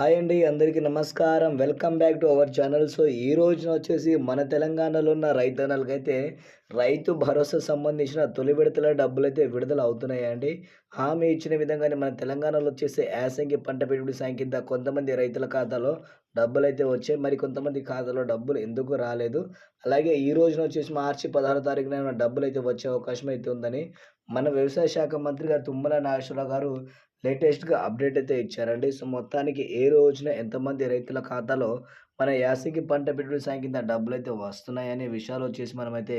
Hi అండి అందరికీ నమస్కారం. Welcome back to our channel. So ఈ రోజున వచ్చేసి మన తెలంగాణలో ఉన్న రైతన్నలకైతే రైతు భరోసా సంబంధించిన తొలి విడతల డబ్బులు అయితే విడుదల అవుతున్నాయండి. హామీ ఇచ్చిన విధంగానే మన తెలంగాణలో వచ్చేసి యాసంగి పంట పెట్టుబడి సాయం కింద కొంతమంది రైతుల ఖాతాలో డబ్బులు అయితే వచ్చాయి. మరి కొంతమంది ఖాతాలో డబ్బులు ఎందుకు రాలేదు? అలాగే ఈ రోజున వచ్చేసి మార్చి పదహారు తారీఖున డబ్బులు అయితే వచ్చే అవకాశం అయితే ఉందని మన వ్యవసాయ శాఖ మంత్రి గారు తుమ్మల నాగేశ్వరరావు గారు లేటెస్ట్గా అప్డేట్ అయితే ఇచ్చారండి. సో మొత్తానికి ఏ రోజున ఎంతమంది రైతుల ఖాతాలో మన యాసంగి పంట పెట్టుబడి సాయం కింద డబ్బులు అయితే వస్తున్నాయనే విషయాలు వచ్చేసి మనమైతే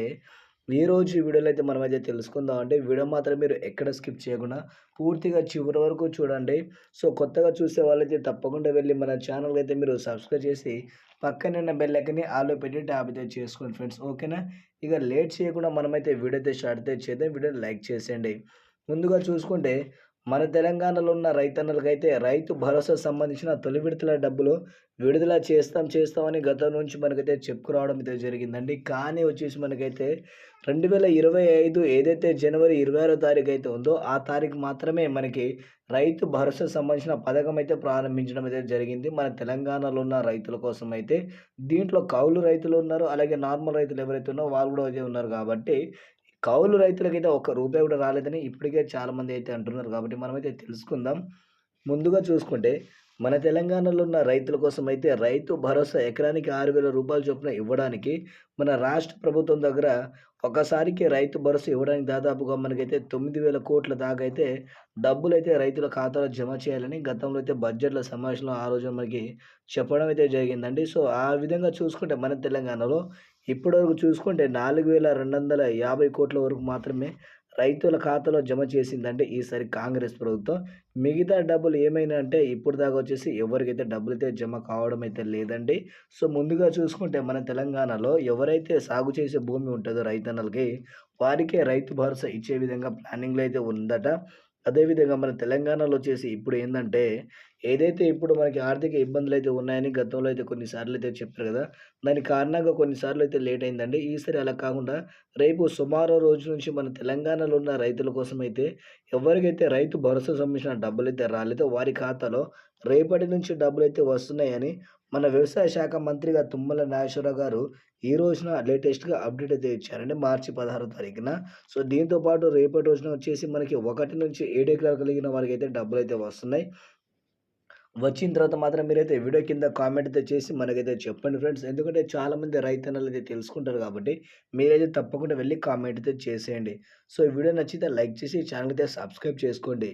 ఈ రోజు ఈ వీడియోలో అయితే మనమైతే తెలుసుకుందాం అంటే వీడియో మాత్రం మీరు ఎక్కడ స్కిప్ చేయకుండా పూర్తిగా చివరి వరకు చూడండి. సో కొత్తగా చూసే వాళ్ళైతే తప్పకుండా వెళ్ళి మన ఛానల్ అయితే మీరు సబ్స్క్రైబ్ చేసి పక్కన ఉన్న బెల్ ఆలో పెట్టి ట్యాబ్ అయితే చేసుకోండి ఫ్రెండ్స్. ఓకేనా? ఇక లేట్ చేయకుండా మనమైతే వీడియో అయితే స్టార్ట్ అయితే చేద్దాం. వీడియోని లైక్ చేసేయండి. ముందుగా చూసుకుంటే మన తెలంగాణలో ఉన్న రైతన్నలకైతే రైతు భరోసా సంబంధించిన తొలి విడతల డబ్బులు విడుదల చేస్తాం చేస్తామని గతం నుంచి మనకైతే చెప్పుకురావడం అయితే జరిగిందండి. కానీ వచ్చేసి మనకైతే రెండు వేల ఇరవై ఐదు ఏదైతే జనవరి ఇరవై ఆరో తారీఖు అయితే ఉందో ఆ తారీఖు మాత్రమే మనకి రైతు భరోసా సంబంధించిన పథకం అయితే ప్రారంభించడం అయితే జరిగింది. మన తెలంగాణలో ఉన్న రైతుల కోసం అయితే దీంట్లో కౌలు రైతులు ఉన్నారు అలాగే నార్మల్ రైతులు ఎవరైతే ఉన్నారో వాళ్ళు కూడా అయితే ఉన్నారు కాబట్టి కౌలు రైతులకైతే ఒక్క రూపాయి కూడా రాలేదని ఇప్పటికే చాలామంది అయితే అంటున్నారు. కాబట్టి మనమైతే తెలుసుకుందాం. ముందుగా చూసుకుంటే మన తెలంగాణలో ఉన్న రైతుల కోసం అయితే రైతు భరోసా ఎకరానికి ఆరు వేల రూపాయల చొప్పున ఇవ్వడానికి మన రాష్ట్ర ప్రభుత్వం దగ్గర ఒకసారికి రైతు భరోసా ఇవ్వడానికి దాదాపుగా మనకైతే తొమ్మిది వేల కోట్ల దాకా అయితే డబ్బులు అయితే రైతుల ఖాతాలో జమ చేయాలని గతంలో అయితే బడ్జెట్ల సమావేశంలో ఆ రోజు మనకి చెప్పడం అయితే జరిగిందండి. సో ఆ విధంగా చూసుకుంటే మన తెలంగాణలో ఇప్పటివరకు చూసుకుంటే నాలుగు వేల రెండు వందల యాభై కోట్ల వరకు మాత్రమే రైతుల ఖాతాలో జమ చేసిందంటే ఈసారి కాంగ్రెస్ ప్రభుత్వం. మిగతా డబ్బులు ఏమైనా అంటే ఇప్పుడు దాకా వచ్చేసి ఎవరికైతే డబ్బులు అయితే జమ కావడం అయితే లేదండి. సో ముందుగా చూసుకుంటే మన తెలంగాణలో ఎవరైతే సాగు చేసే భూమి ఉంటుందో రైతన్నలకి వారికే రైతు భరోసా ఇచ్చే విధంగా ప్లానింగ్లో అయితే ఉందట. అదేవిధంగా మన తెలంగాణలో వచ్చేసి ఇప్పుడు ఏంటంటే ఏదైతే ఇప్పుడు మనకి ఆర్థిక ఇబ్బందులు అయితే ఉన్నాయని గతంలో అయితే కొన్నిసార్లు అయితే చెప్పారు కదా దాని కారణంగా కొన్నిసార్లు అయితే లేట్ అయిందండి ఈసారి అలా కాకుండా రేపు సుమారు రోజు నుంచి మన తెలంగాణలో ఉన్న రైతుల కోసం అయితే ఎవరికైతే రైతు భరోసా సంబంధించిన డబ్బులు అయితే రాలేదో వారి ఖాతాలో రేపటి నుంచి డబ్బులు అయితే వస్తున్నాయని మన వ్యవసాయ శాఖ మంత్రిగా తుమ్మల నాగేశ్వరరావు గారు ఈ రోజున లేటెస్ట్గా అప్డేట్ అయితే ఇచ్చారండి మార్చి పదహారో తారీఖున. సో దీంతో పాటు రేపటి రోజున వచ్చేసి మనకి ఒకటి నుంచి ఏడు ఎకరాలు కలిగిన వారికి అయితే డబ్బులు అయితే వస్తున్నాయి. వచ్చిన తర్వాత మాత్రం మీరైతే వీడియో కింద కామెంట్ అయితే చేసి మనకైతే చెప్పండి ఫ్రెండ్స్. ఎందుకంటే చాలామంది రైతన్నలు అయితే తెలుసుకుంటారు కాబట్టి మీరైతే తప్పకుండా వెళ్ళి కామెంట్ అయితే చేసేయండి. సో ఈ వీడియో నచ్చితే లైక్ చేసి ఛానల్ అయితే సబ్స్క్రైబ్ చేసుకోండి.